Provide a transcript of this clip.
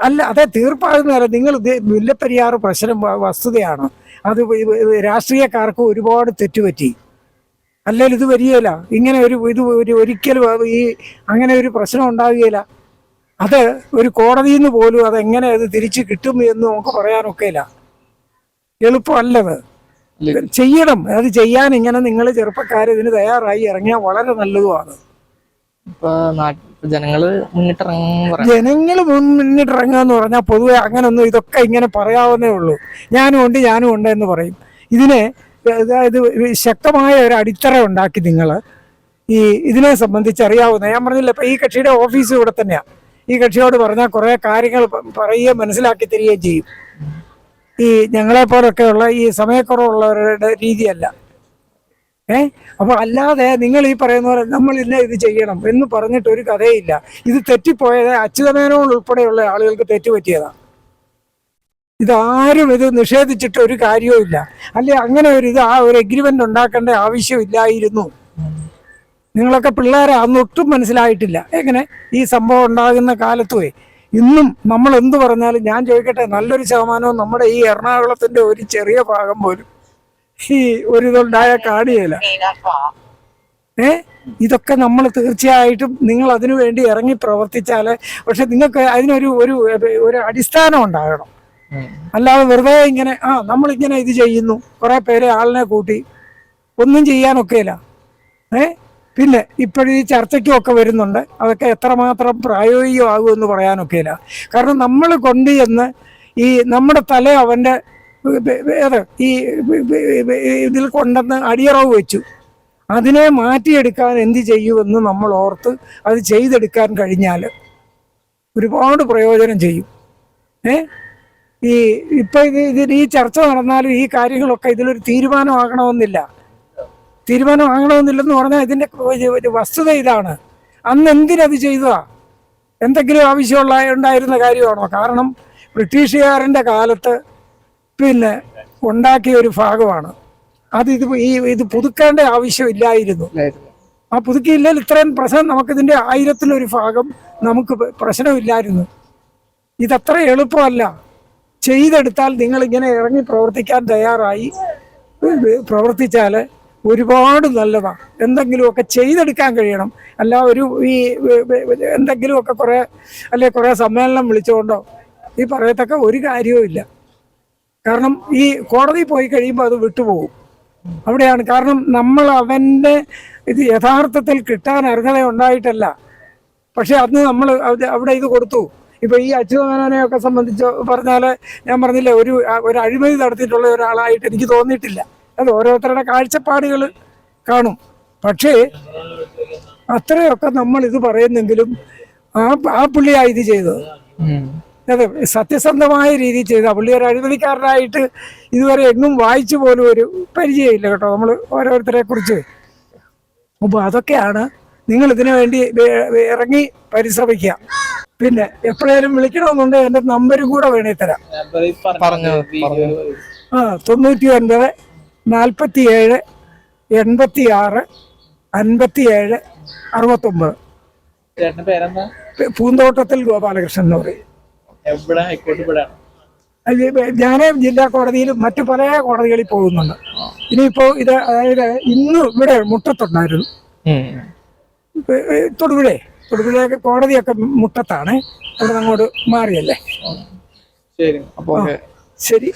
അല്ല അതെ തീർപ്പാകുന്നതല്ല നിങ്ങൾ മുല്ലപ്പെരിയാർ പ്രശ്നം വസ്തുതയാണ്. അത് രാഷ്ട്രീയക്കാർക്ക് ഒരുപാട് തെറ്റുപറ്റി. അല്ലെങ്കിൽ ഇത് വരികയില്ല. ഇങ്ങനെ ഒരു ഇത് ഒരു ഒരിക്കലും ഈ അങ്ങനെ ഒരു പ്രശ്നം ഉണ്ടാകുകയില്ല അത് ഒരു കോടതിയിൽ നിന്ന് പോലും അത് എങ്ങനെ അത് തിരിച്ചു കിട്ടും എന്ന് നമുക്ക് പറയാനൊക്കെയില്ല. എളുപ്പമല്ലത്. ചെയ്യണം. അത് ചെയ്യാൻ ഇങ്ങനെ നിങ്ങൾ ചെറുപ്പക്കാർ ഇതിന് തയ്യാറായി ഇറങ്ങിയാൽ വളരെ നല്ലതുമാണ്. ഇപ്പൊ ജനങ്ങൾ മുന്നിട്ടിറങ്ങും മുന്നിട്ടിറങ്ങുക എന്ന് പറഞ്ഞാൽ പൊതുവെ അങ്ങനൊന്നും ഇതൊക്കെ ഇങ്ങനെ പറയാവുന്നേ ഉള്ളൂ. ഞാനും ഉണ്ട് ഞാനും ഉണ്ട് എന്ന് പറയും. ഇതിനെ അതായത് ശക്തമായ ഒരു അടിത്തറ ഉണ്ടാക്കി നിങ്ങൾ ഈ ഇതിനെ സംബന്ധിച്ച് അറിയാവുന്ന ഞാൻ പറഞ്ഞില്ല ഇപ്പൊ ഈ കക്ഷിയുടെ ഓഫീസ് ഇവിടെ തന്നെയാണ് ഈ കക്ഷിയോട് പറഞ്ഞാൽ കുറേ കാര്യങ്ങൾ പറയുകയും മനസ്സിലാക്കി തരികയും ചെയ്യും. ഈ ഞങ്ങളെ പോലൊക്കെയുള്ള ഈ സമയക്കുറവുള്ളവരുടെ രീതിയല്ല. ഏ? അപ്പൊ അല്ലാതെ നിങ്ങൾ ഈ പറയുന്ന പോലെ നമ്മൾ ഇന്ന ഇത് ചെയ്യണം എന്ന് പറഞ്ഞിട്ട് ഒരു കഥയില്ല. ഇത് തെറ്റിപ്പോയത് അച്യുതമേനോൻ ഉൾപ്പെടെയുള്ള ആളുകൾക്ക് തെറ്റുപറ്റിയതാണ് ഇതാരും ഇത് നിഷേധിച്ചിട്ട് ഒരു കാര്യവും ഇല്ല. അല്ലെ അങ്ങനെ ഒരു ഇത് ആ ഒരു എഗ്രിമെന്റ് ഉണ്ടാക്കേണ്ട ആവശ്യമില്ലായിരുന്നു. നിങ്ങളൊക്കെ പിള്ളേരെ അന്ന് ഒട്ടും മനസ്സിലായിട്ടില്ല. എങ്ങനെ? ഈ സംഭവം ഉണ്ടാകുന്ന കാലത്തുവേ. ഇന്നും നമ്മൾ എന്ത് പറഞ്ഞാലും ഞാൻ ചോദിക്കട്ടെ നല്ലൊരു ശതമാനവും നമ്മുടെ ഈ എറണാകുളത്തിന്റെ ഒരു ചെറിയ ഭാഗം പോലും. ഈ ഒരിതുണ്ടായ കാണിയല്ല ഏ? ഇതൊക്കെ നമ്മൾ തീർച്ചയായിട്ടും നിങ്ങൾ അതിനു വേണ്ടി ഇറങ്ങി പ്രവർത്തിച്ചാൽ പക്ഷെ നിങ്ങൾക്ക് അതിനൊരു ഒരു ഒരു അടിസ്ഥാനം ഉണ്ടാകണം. അല്ലാതെ വെറുതെ ഇങ്ങനെ ആ നമ്മളിങ്ങനെ ഇത് ചെയ്യുന്നു. കുറെ പേരെ ആളിനെ കൂട്ടി. ഒന്നും ചെയ്യാനൊക്കെയില്ല. ഏ? പിന്നെ ഇപ്പോഴീ ചർച്ചയ്ക്കും ഒക്കെ വരുന്നുണ്ട്. അതൊക്കെ എത്രമാത്രം പ്രായോഗികമാകുമെന്ന് പറയാനൊക്കെയില്ല. കാരണം നമ്മൾ കൊണ്ട് ചെന്ന് ഈ നമ്മുടെ തല അവന്റെ ഏത് ഈ ഇതിൽ കൊണ്ടുവന്ന് അടിയറവ് വെച്ചു. അതിനെ മാറ്റിയെടുക്കാൻ എന്ത് ചെയ്യുമെന്ന് നമ്മൾ ഓർത്ത് അത് ചെയ്തെടുക്കാൻ കഴിഞ്ഞാൽ ഒരുപാട് പ്രയോജനം ചെയ്യും. ഏ? ഈ ഇപ്പൊ ഇത് ഇതിൽ ഈ ചർച്ച നടന്നാലും ഈ കാര്യങ്ങളൊക്കെ ഇതിലൊരു തീരുമാനമാകണമെന്നില്ല. തീരുമാനമാകണമെന്നില്ലെന്ന് പറഞ്ഞാൽ ഒരു വസ്തുത ഇതാണ്. അന്ന് എന്തിനത് ചെയ്തതാ? എന്തെങ്കിലും ആവശ്യമുള്ള ഉണ്ടായിരുന്ന കാര്യമാണോ? കാരണം ബ്രിട്ടീഷുകാരന്റെ കാലത്ത് പിന്നെ ഉണ്ടാക്കിയ ഒരു ഭാഗമാണ്. അത് ഇത് ഈ ഇത് പുതുക്കേണ്ട ആവശ്യമില്ലായിരുന്നു. ആ പുതുക്കിയില്ലെങ്കിൽ ഇത്രയും പ്രശ്നം നമുക്കിതിന്റെ ആയിരത്തിലൊരു ഭാഗം നമുക്ക് പ്രശ്നമില്ലായിരുന്നു. ഇതത്ര എളുപ്പമല്ല. ചെയ്തെടുത്താൽ നിങ്ങൾ ഇങ്ങനെ ഇറങ്ങി പ്രവർത്തിക്കാൻ തയ്യാറായി. പ്രവർത്തിച്ചാൽ ഒരുപാട് നല്ലതാണ്. എന്തെങ്കിലുമൊക്കെ ചെയ്തെടുക്കാൻ കഴിയണം. അല്ല ഒരു ഈ എന്തെങ്കിലുമൊക്കെ കുറേ അല്ലെ കുറേ സമ്മേളനം വിളിച്ചുകൊണ്ടോ ഈ പറയത്തക്ക ഒരു കാര്യവും ഇല്ല കാരണം ഈ കോടതി പോയി കഴിയുമ്പോൾ അത് വിട്ടുപോകും. അവിടെയാണ് കാരണം നമ്മൾ അവന്റെ ഇത് യഥാർത്ഥത്തിൽ കിട്ടാൻ അർഹത ഉണ്ടായിട്ടല്ല. പക്ഷെ അന്ന് നമ്മൾ അവിടെ ഇത് കൊടുത്തു. ഇപ്പൊ ഈ അച്യുതമേനോനെയൊക്കെ സംബന്ധിച്ച് പറഞ്ഞാൽ ഞാൻ പറഞ്ഞില്ലേ ഒരു ഒരു അഴിമതി നടത്തിയിട്ടുള്ള ഒരാളായിട്ട് എനിക്ക് തോന്നിയിട്ടില്ല. അത് ഓരോരുത്തരുടെ കാഴ്ചപ്പാടുകൾ കാണും. പക്ഷേ അത്രയൊക്കെ നമ്മൾ ഇത് പറയുന്നെങ്കിലും ആ ആ പുള്ളിയാ ഇത് ചെയ്തത്. സത്യസന്ധമായ രീതിയിൽ ചെയ്ത. പുള്ളി ഒരു അഴിമതിക്കാരനായിട്ട് ഇതുവരെ എങ്ങും വായിച്ചു പോലും ഒരു പരിചയമില്ല കേട്ടോ. നമ്മൾ ഓരോരുത്തരെ കുറിച്ച്. അപ്പോൾ അതൊക്കെയാണ് നിങ്ങൾ ഇതിനു വേണ്ടി ഇറങ്ങി പരിശ്രമിക്കുക. പിന്നെ എപ്പോഴേലും വിളിക്കണമെന്നുണ്ടെങ്കിൽ എന്റെ നമ്പർ കൂടെ വേണേ തരാം. പറഞ്ഞു പറഞ്ഞു ആ തൊണ്ണൂറ്റി ഒൻപത് നാൽപ്പത്തി ഏഴ് എൺപത്തി ആറ് അൻപത്തി ഏഴ് അറുപത്തൊമ്പത് പൂന്തോട്ടത്തിൽ ഗോപാലകൃഷ്ണൻ എന്ന് പറയും. എവിടെ ഹൈക്കോടതി ഇവിടെയാണ് ഞാൻ ജില്ലാ കോടതിയിലും മറ്റു പല കോടതികളിൽ പോകുന്നുണ്ട്. ഇനിയിപ്പോ ഇത് അതായത് ഇന്ന് ഇവിടെ മുട്ടത്തുണ്ടായിരുന്നു. തൊടുപുഴ. തൊടുപുഴ കോടതിയൊക്കെ മുട്ടത്താണ്. അവിടെ അങ്ങോട്ട് മാറിയല്ലേ? ശരി. അപ്പോ ശരി.